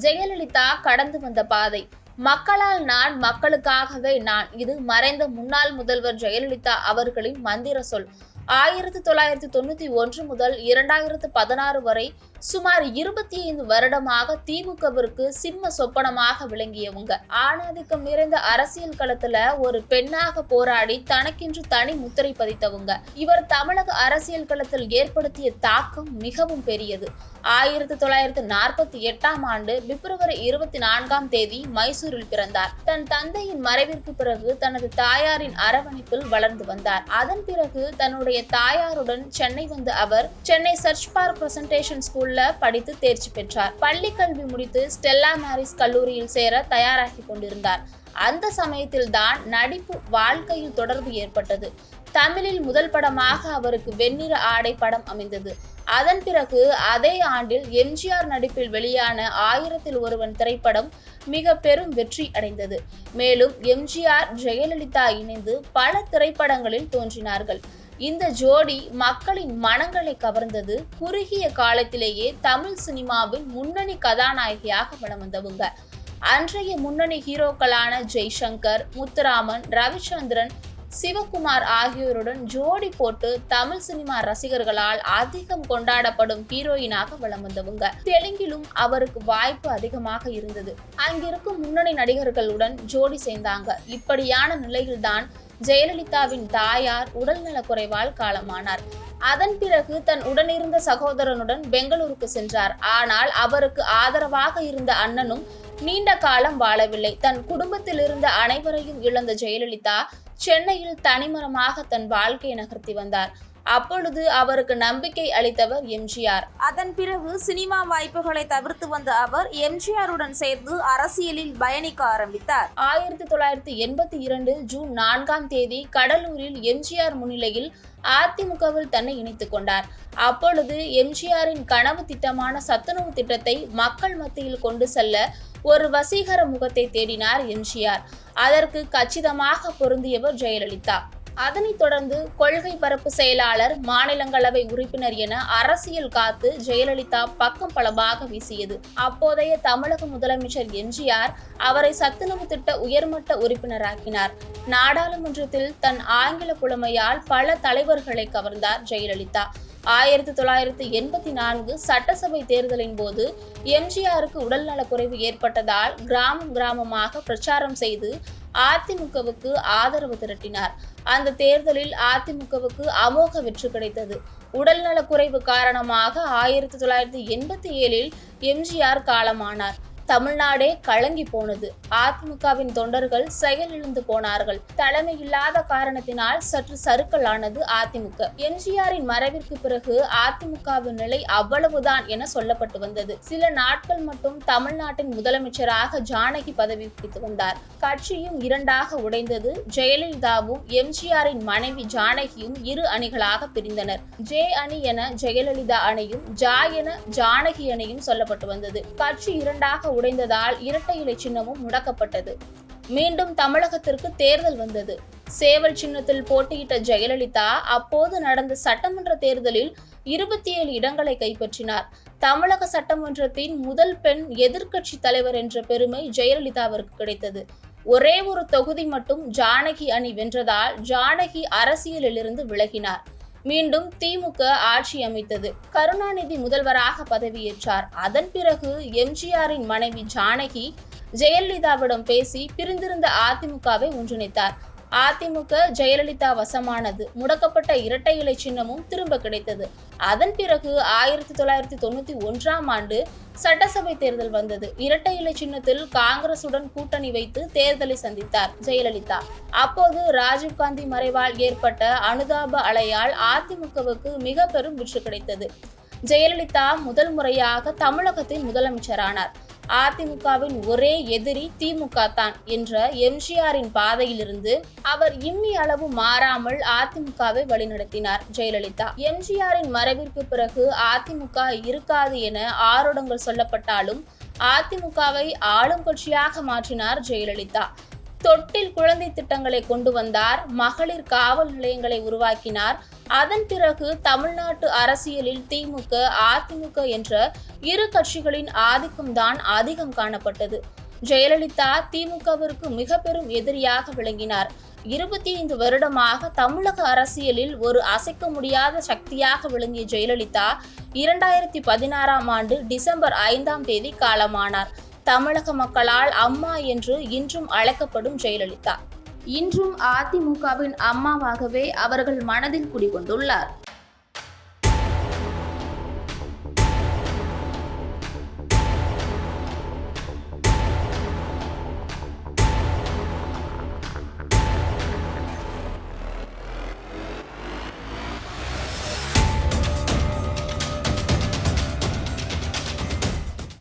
ஜெயலலிதா கடந்து வந்த பாதை. மக்களால் நான் மக்களுக்காகவே நான். இது மறைந்த முன்னாள் முதல்வர் ஜெயலலிதா அவர்களின் மந்திர சொல். ஆயிரத்தி தொள்ளாயிரத்தி தொண்ணூத்தி ஒன்று முதல் இரண்டாயிரத்து பதினாறு வரை சுமார் இருபத்தி ஐந்து வருடமாக திமுகவிற்கு சிம்ம சொப்பனமாக விளங்கியவங்க. ஆணாதிக்கம் நிறைந்த அரசியல் களத்துல ஒரு பெண்ணாக போராடி தனக்கென்று தனி முத்திரை பதித்தவங்க. இவர் தமிழக அரசியல் களத்தில் ஏற்படுத்திய தாக்கம் மிகவும் பெரியது. ஆயிரத்தி தொள்ளாயிரத்தி நாற்பத்தி எட்டாம் ஆண்டு பிப்ரவரி இருபத்தி நான்காம் தேதி மைசூரில் பிறந்தார். தன் தந்தையின் மறைவிற்கு பிறகு தனது தாயாரின் அரவணைப்பில் வளர்ந்து வந்தார். அதன் பிறகு தன்னுடைய தாயாருடன் சென்னை வந்த அவர் சென்னை சர்ச் பார்க் பிரசன்டேஷன் ஸ்கூல்ல படித்து தேர்ச்சி பெற்றார். பள்ளி கல்வி முடித்து ஸ்டெல்லா மாரிஸ் கல்லூரியில் சேர தயாராகி கொண்டிருந்தார். அந்த சமயத்தில் தான் நடிப்பு வாழ்க்கையில் தொடர்பு ஏற்பட்டது. தமிழில் முதல் படமாக அவருக்கு வெண்ணிற ஆடை படம் அமைந்தது. அதன் பிறகு அதே ஆண்டில் எம்ஜிஆர் நடிப்பில் வெளியான ஆயிரத்தில் ஒருவன் திரைப்படம் மிக பெரும் வெற்றி அடைந்தது. மேலும் எம்ஜிஆர் ஜெயலலிதா இணைந்து பல திரைப்படங்களில் தோன்றினார்கள். இந்த ஜோடி மக்களின் மனங்களை கவர்ந்தது. குறுகிய காலத்திலேயே தமிழ் சினிமாவின் முன்னணி கதாநாயகியாக வலம் வந்தவங்க. அன்றைய முன்னணி ஹீரோக்களான ஜெய்சங்கர் முத்துராமன் ரவிச்சந்திரன் சிவகுமார் ஆகியோருடன் ஜோடி போட்டு தமிழ் சினிமா ரசிகர்களால் அதிகம் கொண்டாடப்படும் ஹீரோயினாக வலம் வந்தவங்க. தெலுங்கிலும் அவருக்கு வாய்ப்பு அதிகமாக இருந்தது. அங்கிருக்கும் முன்னணி நடிகர்களுடன் ஜோடி சேர்ந்தாங்க. இப்படியான நிலையில்தான் ஜெயலலிதாவின் தாயார் உடல்நலக்குறைவால் காலமானார். அதன் பிறகு தன் உடனிருந்த சகோதரனுடன் பெங்களூருக்கு சென்றார். ஆனால் அவருக்கு ஆதரவாக இருந்த அண்ணனும் நீண்ட காலம் வாழவில்லை. தன் குடும்பத்தில் இருந்த அனைவரையும் இழந்த ஜெயலலிதா சென்னையில் தனிமரமாக தன் வாழ்க்கையை நகர்த்தி வந்தார். அப்பொழுது அவருக்கு நம்பிக்கை அளித்தவர் எம்ஜிஆர். அதன் பிறகு சினிமா வாய்ப்புகளை தவிர்த்து வந்த அவர் எம்ஜிஆருடன் சேர்ந்து அரசியலில் பயணிக்க ஆரம்பித்தார். ஆயிரத்தி தொள்ளாயிரத்தி எண்பத்தி இரண்டு ஜூன் நான்காம் தேதி கடலூரில் எம்ஜிஆர் முன்னிலையில் அதிமுகவில் தன்னை இணைத்துக் கொண்டார். அப்பொழுது எம்ஜிஆரின் கனவு திட்டமான சத்துணவு திட்டத்தை மக்கள் மத்தியில் கொண்டு செல்ல ஒரு வசீகர முகத்தை தேடினார் எம்ஜிஆர். அதற்கு கச்சிதமாக பொருந்தியவர் ஜெயலலிதா. அதனைத் தொடர்ந்து கொள்கை பரப்பு செயலாளர் மாநிலங்களவை உறுப்பினர் என அரசியல் காத்து ஜெயலலிதா பக்கம் பலமாக வீசியது. அப்போதைய தமிழக முதலமைச்சர் எம்ஜிஆர் அவரை சத்துணவு திட்ட உயர்மட்ட உறுப்பினராக்கினார். நாடாளுமன்றத்தில் தன் ஆங்கில புலமையால் பல தலைவர்களை கவர்ந்தார் ஜெயலலிதா. ஆயிரத்தி தொள்ளாயிரத்தி எண்பத்தி நான்கு சட்டசபை தேர்தலின் போது எம்ஜிஆருக்கு உடல்நலக்குறைவு ஏற்பட்டதால் கிராமம் கிராமமாக பிரச்சாரம் செய்து அதிமுகவுக்கு ஆதரவு திரட்டினார். அந்த தேர்தலில் அதிமுகவுக்கு அமோக வெற்றி கிடைத்தது. உடல்நலக்குறைவு காரணமாக ஆயிரத்தி தொள்ளாயிரத்தி எண்பத்தி ஏழில் எம்ஜிஆர் காலமானார். தமிழ்நாடே கலங்கி போனது. அதிமுகவின் தொண்டர்கள் செயலிழந்து போனார்கள். தலைமை இல்லாத காரணத்தினால் சற்று சறுக்கலானது அதிமுக. எம்ஜிஆரின் மறைவிற்கு பிறகு அதிமுகவின் நிலை அவ்வளவுதான் என சொல்லப்பட்டு வந்தது. சில நாட்கள் மட்டும் தமிழ்நாட்டின் முதலமைச்சராக ஜானகி பதவி பிடித்து வந்தார். கட்சியும் இரண்டாக உடைந்தது ஜெயலலிதாவும் எம்ஜிஆரின் மனைவி ஜானகியும் இரு அணிகளாக பிரிந்தனர். ஜே அணி என ஜெயலலிதா அணியும் ஜா என ஜானகி அணியும் சொல்லப்பட்டு வந்தது. கட்சி இரண்டாக உடைந்ததால் இரட்டை இலை சின்னமும் முடக்கப்பட்டது. மீண்டும் தமிழகத்திற்கு தேர்தல் வந்தது. சேவல் சின்னத்தில் போட்டியிட்ட ஜெயலலிதா அப்போது நடந்த சட்டமன்ற தேர்தலில் இருபத்தி ஏழு இடங்களை கைப்பற்றினார். தமிழக சட்டமன்றத்தின் முதல் பெண் எதிர்க்கட்சி தலைவர் என்ற பெருமை ஜெயலலிதாவிற்கு கிடைத்தது. ஒரே ஒரு தொகுதி மட்டும் ஜானகி அணி வென்றதால் ஜானகி அரசியலிலிருந்து விலகினார். மீண்டும் திமுக ஆட்சி அமைத்தது. கருணாநிதி முதல்வராக பதவியேற்றார். அதன் பிறகு எம்ஜிஆரின் மனைவி ஜானகி ஜெயலலிதாவிடம் பேசி பிரிந்திருந்த அதிமுகவை ஒன்றிணைத்தார். அதிமுக ஜெயலலிதா வசமானது. முடக்கப்பட்ட இரட்டை இலை சின்னமும் திரும்ப கிடைத்தது. அதன் பிறகு ஆயிரத்தி தொள்ளாயிரத்தி தொண்ணூத்தி ஒன்றாம் ஆண்டு சட்டசபை தேர்தல் வந்தது. இரட்டை இலை சின்னத்தில் காங்கிரசுடன் கூட்டணி வைத்து தேர்தலை சந்தித்தார் ஜெயலலிதா. அப்போது ராஜீவ்காந்தி மறைவால் ஏற்பட்ட அனுதாப அலையால் அதிமுகவுக்கு மிக பெரும் வெற்றி கிடைத்தது. ஜெயலலிதா முதல் முறையாக தமிழகத்தின் முதலமைச்சரானார். அதிமுகவின் ஒரே எதிரி திமுக தான் என்ற எம்ஜிஆரின் பாதையிலிருந்து அவர் இம்மி அளவு மாறாமல் அதிமுகவை வழிநடத்தினார் ஜெயலலிதா. எம்ஜிஆரின் மறைவிற்கு பிறகு அதிமுக இருக்காது என ஆரோடங்கள் சொல்லப்பட்டாலும் அதிமுகவை ஆளும் கட்சியாக மாற்றினார் ஜெயலலிதா. தொட்டில் குழந்தை திட்டங்களை கொண்டு வந்தார். மகளிர் காவல் நிலையங்களை உருவாக்கினார். அதன் பிறகு தமிழ்நாட்டு அரசியலில் திமுக அதிமுக என்ற இரு கட்சிகளின் ஆதிக்கம்தான் அதிகம் காணப்பட்டது. ஜெயலலிதா திமுகவிற்கு மிக பெரும் எதிரியாக விளங்கினார். இருபத்தி ஐந்து வருடமாக தமிழக அரசியலில் ஒரு அசைக்க முடியாத சக்தியாக விளங்கிய ஜெயலலிதா இரண்டாயிரத்தி பதினாறாம் ஆண்டு டிசம்பர் ஐந்தாம் தேதி காலமானார். தமிழக மக்களால் அம்மா என்று இன்றும் அழைக்கப்படும் ஜெயலலிதா. இன்றும் அதிமுகவின் அம்மாவாகவே அவர்கள் மனதில் குடிகொண்டுள்ளார்.